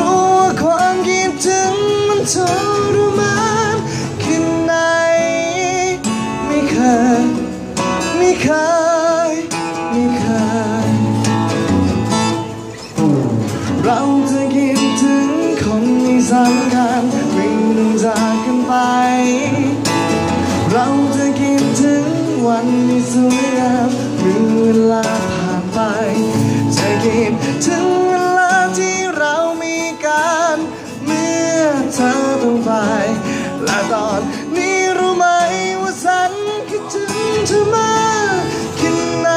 ู้ สำคัญไม่ต้องจากกันไป เราจะคิดถึงวันที่สวยงามเมื่อเวลาผ่านไป จะคิดถึงเวลาที่เรามีกัน เมื่อเธอต้องไป และตอนนี้รู้ไหมว่าฉันคิดถึงเธอมากแค่ไหน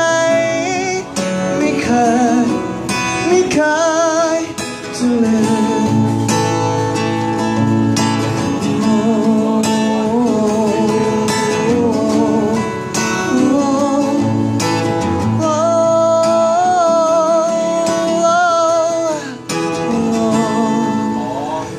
ไม่เคยไม่เคย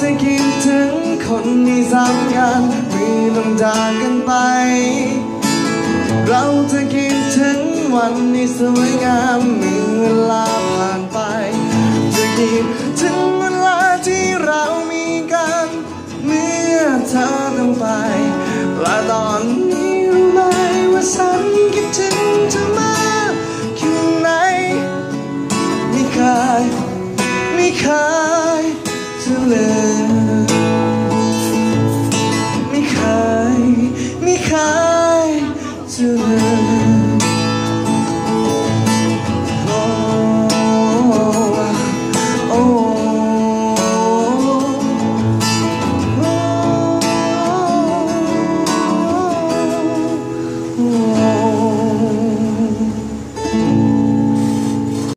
จะคิดถึงคนที่สำคัญไม่ต้องจากกันไป เราจะคิดถึงวันที่สวยงามเมื่อเวลาผ่านไป จะคิดถึงเวลาที่เรามีกัน เมื่อเธอต้องไป และตอน